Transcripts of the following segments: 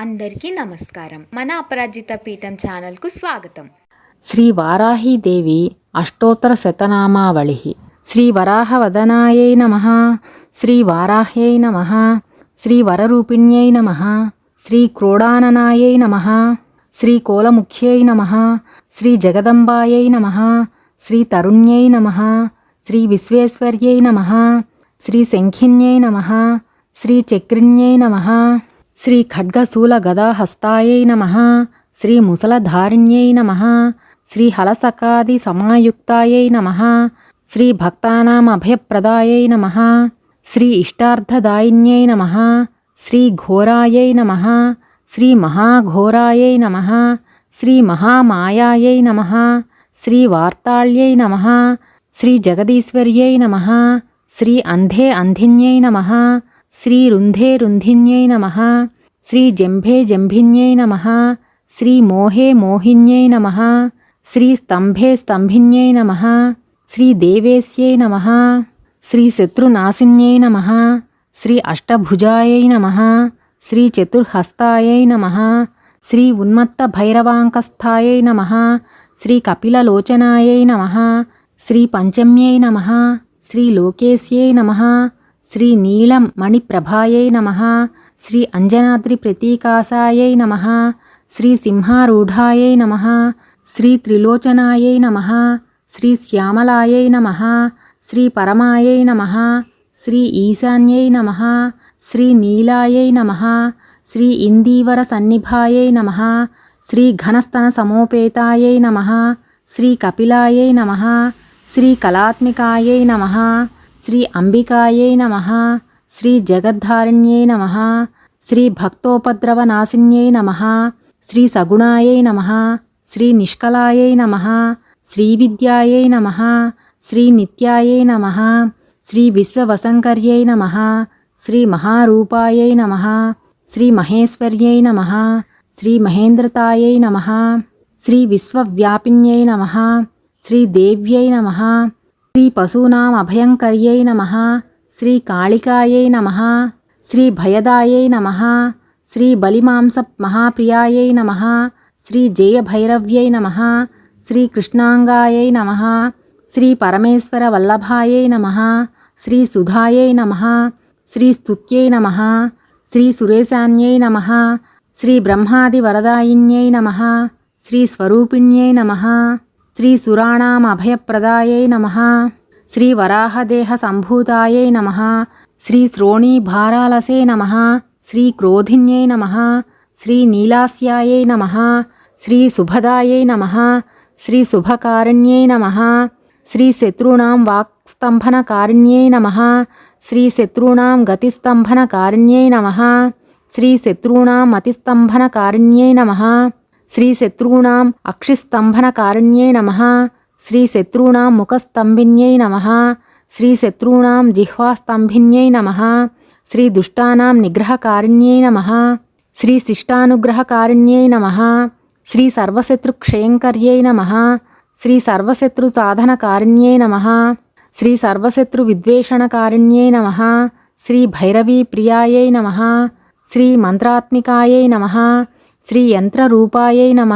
అందరికీ నమస్కారం. మన అపరాజిత పీఠం ఛానల్కు స్వాగతం. శ్రీ వారాహీదేవి అష్టోత్తర శతనామావళి. శ్రీ వరాహవదనాయై నమ. శ్రీ వారాహ్యై నమ. శ్రీ వరరూపిణ్యై నమ. శ్రీ క్రోడాననాయై నమ. శ్రీ కోలముఖ్యై నమ. శ్రీ జగదంబాయై నమ. శ్రీ తరుణ్యై నమ. శ్రీ విశ్వేశ్వర్యై నమ. శ్రీ శంఖిన్యై నమ. శ్రీ చక్రిణ్యై నమ. శ్రీ ఖడ్గశూల గదాహస్తాయై నమ శ్రీ ముసలధారిణ్యై నమ శ్రీ హలసకాది సమాయుక్తాయై నమ శ్రీ భక్తానామభయప్రదాయై నమ శ్రీ ఇష్టార్థదాయిన్యై నమ శ్రీ ఘోరాయై నమ శ్రీ మహాఘోరాయై నమ శ్రీ మహామాయాయై నమ శ్రీ వార్తాళ్యై నమ శ్రీ జగదీశ్వర్యై నమ శ్రీ అంధే అంధిన్యై నమ శ్రీ రుంధే రుంధిన్యై నమ శ్రీ జంభే జంభిన్యై నమ శ్రీ మోహే మోహిన్యై నమ శ్రీ స్తంభే స్తంభిన్యై నమ శ్రీ దేవేశ్యై నమ శ్రీ శత్రునాశిన్యై నమ శ్రీ అష్టభుజాయై నమ శ్రీ చతుర్హస్తాయై నమ శ్రీ ఉన్మత్త భైరవాంకస్థాయై నమ శ్రీ నీలం మణిప్రభాయై నమ శ్రీ అంజనాద్రి ప్రతీకాసాయై నమ శ్రీ సింహారూఢాయై నమ శ్రీ త్రిలోచనాయై నమ శ్రీ శ్యామలాయై నమ శ్రీ పరమాయై నమ శ్రీ ఈశాన్యై నమ శ్రీ నీలాయై నమ శ్రీ ఇందీవర సన్నిభాయై నమ శ్రీ ఘనస్తన సమోపేతాయై నమ శ్రీ కపిలాయై నమ శ్రీ కళాత్మికాయై నమ శ్రీ అంబికాయై నమ శ్రీ జగద్ధారిణ్యై నమ శ్రీ భక్తోపద్రవనాశిన్యై నమ శ్రీ సగుణాయై నమ శ్రీ నిష్కలాయై నమ శ్రీ విద్యాయై నమ శ్రీ నిత్యాయై నమ శ్రీ విశ్వవసంకర్యై నమ శ్రీ మహారూపాయై నమ శ్రీ పశూనామభయంకర్యై నమ శ్రీ కాళికాయై నమ శ్రీ భయదాయై నమ శ్రీ బలిమాంస మహాప్రియాయై నమ శ్రీ జయభైరవ్యై నమ శ్రీ కృష్ణాంగాయై నమ శ్రీ పరమేశ్వర వల్లభాయై నమ శ్రీ సుధాయై నమ శ్రీ స్తుత్యై నమ శ్రీ సురేశాన్యై నమ శ్రీ బ్రహ్మాది వరదాయిన్యై నమ శ్రీ స్వరూపిణ్యై నమ శ్రీ సురాణామభయప్రదాయై నమ శ్రీ వరాహదేహ సంభూతాయై నమ శ్రీ శ్రోణీభారాలసే నమ శ్రీ క్రోధిన్యై నమ శ్రీ నీలాస్యాయై నమ శ్రీ సుభదాయై నమ శ్రీ శుభకారిణ్యై నమ శ్రీ శత్రుణాం వాక్స్తంభనకారిణ్యై నమ శ్రీ శత్రుణాం గతిస్తంభనకారిణ్యై నమ శ్రీ శత్రుణాం అతిస్తంభనకారిణ్యై నమ శ్రీ శత్రుణాం అక్షిస్తంభనకారిణ్యై నమ శ్రీ శత్రుణాం ముఖస్తంభిన్యై నమ శ్రీ శత్రుణాం జిహ్వాస్తంభిన్యై నమ శ్రీ దుష్టానాం నిగ్రహకారిణ్యై నమ శ్రీ శిష్టానుగ్రహకారిణ్యై నమ శ్రీ సర్వశత్రుక్షయంకర్యై నమ శ్రీ సర్వశత్రు సాధనకారిణ్యై నమ శ్రీ సర్వశత్రు విద్వేషణకారిణ్యై నమ శ్రీ భైరవీ ప్రియాయై నమ శ్రీ మంత్రాత్మికాయై నమ శ్రీ యంత్రరూపాయై నమ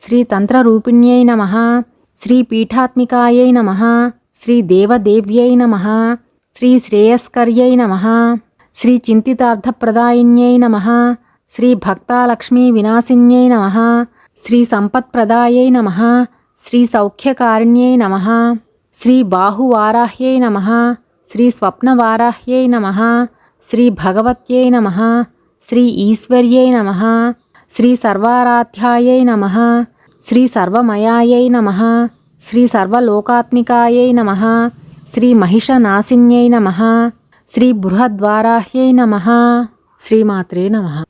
శ్రీ తంత్రరూపిణ్యై నమ శ్రీ పీఠాత్మికాయై నమ శ్రీ దేవదేవ్యై నమ శ్రీ శ్రేయస్కర్యై నమ శ్రీ చింతితార్థప్రదాయిన్యై నమ శ్రీ భక్తాలక్ష్మీ వినాశిన్యై నమ శ్రీ సంపత్ప్రదాయై నమ శ్రీ సౌఖ్యకారిణ్యై నమ శ్రీ బాహువారాహ్యై నమ శ్రీ స్వప్నవారాహ్యై నమ శ్రీ భగవత్యై నమ శ్రీ ఈశ్వర్యై నమ శ్రీ సర్వారాధ్యాయై నమ. శ్రీ సర్వమయాయై నమ. శ్రీ సర్వలోకాత్మికాయై నమ. శ్రీ మహిషనాశిన్యై నమ. శ్రీ బృహద్వారాహ్యై నమ. శ్రీమాత్రే నమ.